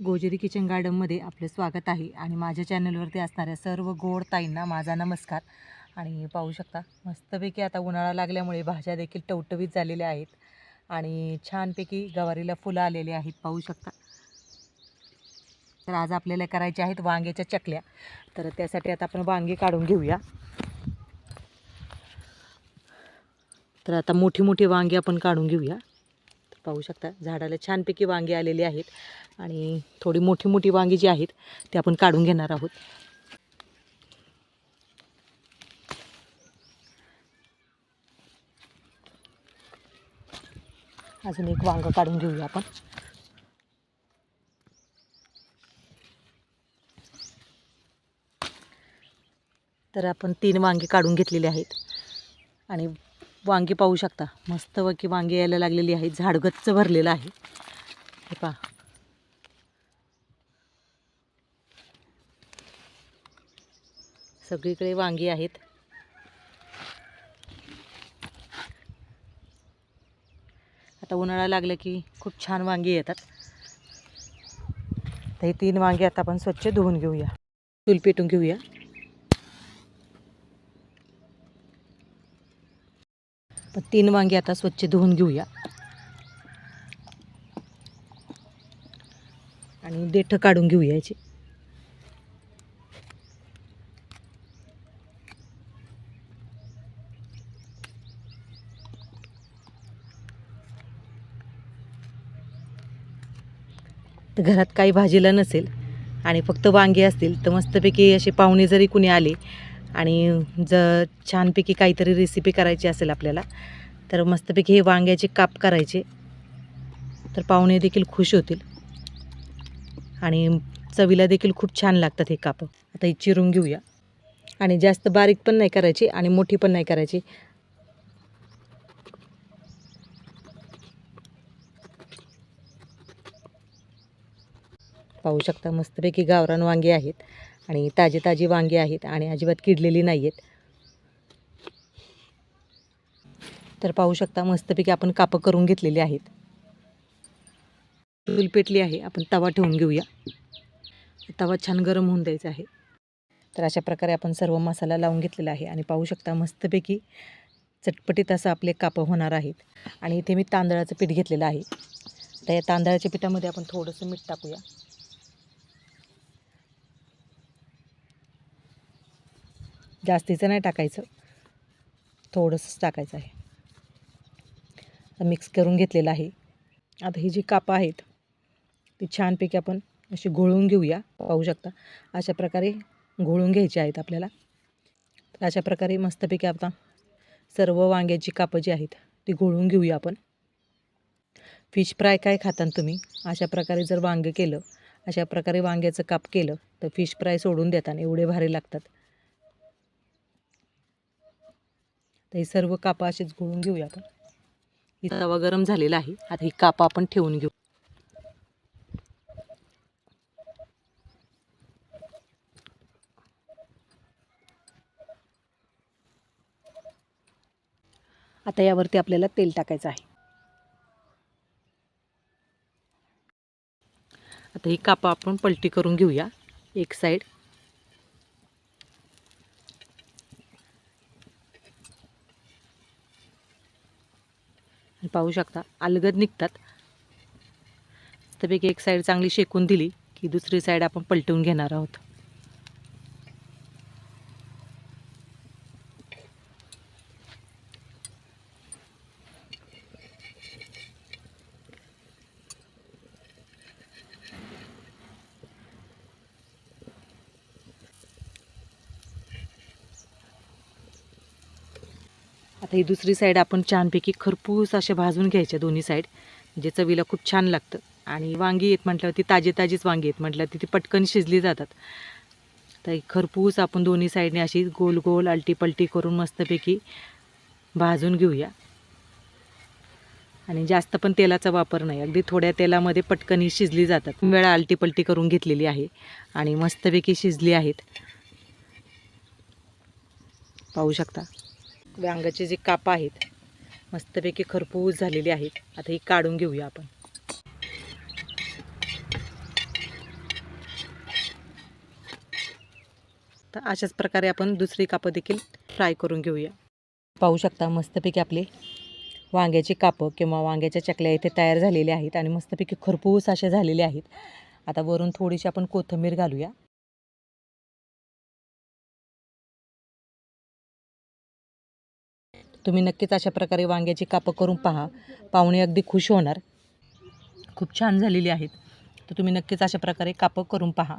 Gojri kitchen गार्डनमध्ये आपले स्वागत आहे आणि माझ्या चॅनलवरती असणाऱ्या सर्व गोड ताईंना माझा नमस्कार. आणि पाहू शकता मस्तपैकी आता उन्हाळा लागल्यामुळे भाज्या देखील टवटवीत झालेल्या आहेत आणि छानपैकी गवारीला फुलं आलेली आहेत पाहू शकता. तर आज आपल्याला करायच्या आहेत वांग्याच्या चकल्या. तर त्यासाठी आता आपण वांगी काढून घेऊया. तर आता मोठी मोठी वांगी आपण काढून घेऊया. पाहू शकता. झाडाला छानपैकी वांगी आलेली आहेत आणि थोडी मोठी मोठी वांगी जी आहेत ती आपण काढून घेणार आहोत. अजून एक वांग काढून घेऊया आपण. तर आपण तीन वांगी काढून घेतलेली आहेत. आणि वांगी पाहू शकता. मस्त वकी वांगी यायला लागलेली आहेत झाड गच्च भरलेलं आहे. हे पहा. सगळीकडे वांगी आहेत. आता उन्हाळा लागलं की खूप छान वांगी येतात. तर हे तीन वांगी आता आपण स्वच्छ धुवून घेऊया. चूल पेटून घेऊया. पण तीन वांगी आता स्वच्छ धुवून घेऊया. आणि देठं काढून घेऊया याची. तर घरात काही भाजीला नसेल आणि फक्त वांगे असतील तर मस्तपैकी असे पाहुणे जरी कुणी आले आणि जर छानपैकी काहीतरी रेसिपी करायची असेल आपल्याला तर मस्तपैकी हे वांग्याचे काप करायचे. तर पाहुणे देखील खुश होतील. आणि चवीला देखील खूप छान लागतात हे कापं. आता हे चिरून घेऊया. आणि जास्त बारीक पण नाही करायची आणि मोठी पण नाही करायची. पाहू शकता मस्तपैकी गावरान वांगी आहेत आणि ताजी ताजी वांगी आहेत आणि अजिबात किडलेली नाही आहेत तर पाहू शकता मस्तपैकी आपण कापं करून घेतलेली आहेत. चूल पेटली आहे. आपण तवा ठेवून घेऊया. तवा छान गरम होऊन द्यायचा आहे. तर अशा प्रकारे आपण सर्व मसाला लावून घेतलेला आहे आणि पाहू शकता मस्तपैकी चटपटीत असं आपले कापं होणार आहेत. आणि इथे मी तांदळाचं पीठ घेतलेलं आहे. तर या तांदळाच्या पिठामध्ये आपण थोडंसं मीठ टाकूया. जास्तीचं नाही टाकायचं. थोडंसंच टाकायचं आहे. मिक्स करून घेतलेलं आहे. आता ही जी कापं आहेत ती छानपैकी आपण अशी घोळून घेऊया. पाहू शकता अशा प्रकारे घोळून घ्यायची आहेत आपल्याला. तर अशा प्रकारे मस्तपैकी आता सर्व वांग्याची कापं जी आहेत ती घोळून घेऊया आपण. फिश फ्राय काय खाता तुम्ही? अशा प्रकारे जर वांगं केलं अशा प्रकारे वांग्याचं काप केलं तर फिश फ्राय सोडून देताना एवढे भारी लागतात. तर ही सर्व कापं असेच घोळून घेऊया आपण. ही तवा गरम झालेला आहे. आता ही कापं आपण ठेवून घेऊ. आता यावरती आपल्याला तेल टाकायचं आहे. आता ही कापं आपण पलटी करून घेऊया. एक साईड पाहू शकता अलगद निघतात. त्यापैकी एक साईड चांगली शेकून दिली की दुसरी साईड आपण पलटवून घेणार आहोत. आता ही दुसरी साईड आपण छानपैकी खरपूस असे भाजून घ्यायच्या दोन्ही साईड म्हणजे चवीला खूप छान लागतं. आणि वांगी आहेत म्हटल्यावरती ताजी ताजीच वांगी आहेत म्हटल्यावर ती पटकन शिजली जातात. तर ही खरपूस आपण दोन्ही साईडने अशी गोल गोल अलटी पलटी करून मस्तपैकी भाजून घेऊया. आणि जास्त पण तेलाचा वापर नाही. अगदी थोड्या तेलामध्ये पटकन ही शिजली जातात. वेळा अलटी पलटी करून घेतलेली आहे. आणि मस्तपैकी शिजली आहेत. पाहू शकता. व्यांगाचे जे कापं आहेत मस्तपैकी खरपूस झालेली आहेत. आता ही काढून घेऊया आपण. तर अशाच प्रकारे आपण दुसरी कापं देखील फ्राय करून घेऊया. पाहू शकता मस्तपैकी आपले वांग्याची कापं किंवा वांग्याच्या चकल्या इथे तयार झालेल्या आहेत आणि मस्तपैकी खरपूस असे झालेले आहेत. आता वरून थोडीशी आपण कोथिंबीर घालूया. तुम्ही नक्कीच अशा प्रकारे वांग्याची कापं करून पहा. पाहुणे अगदी खुश होणार. खूप छान झालेली आहेत. तर तुम्ही नक्कीच अशा प्रकारे कापं करून पहा.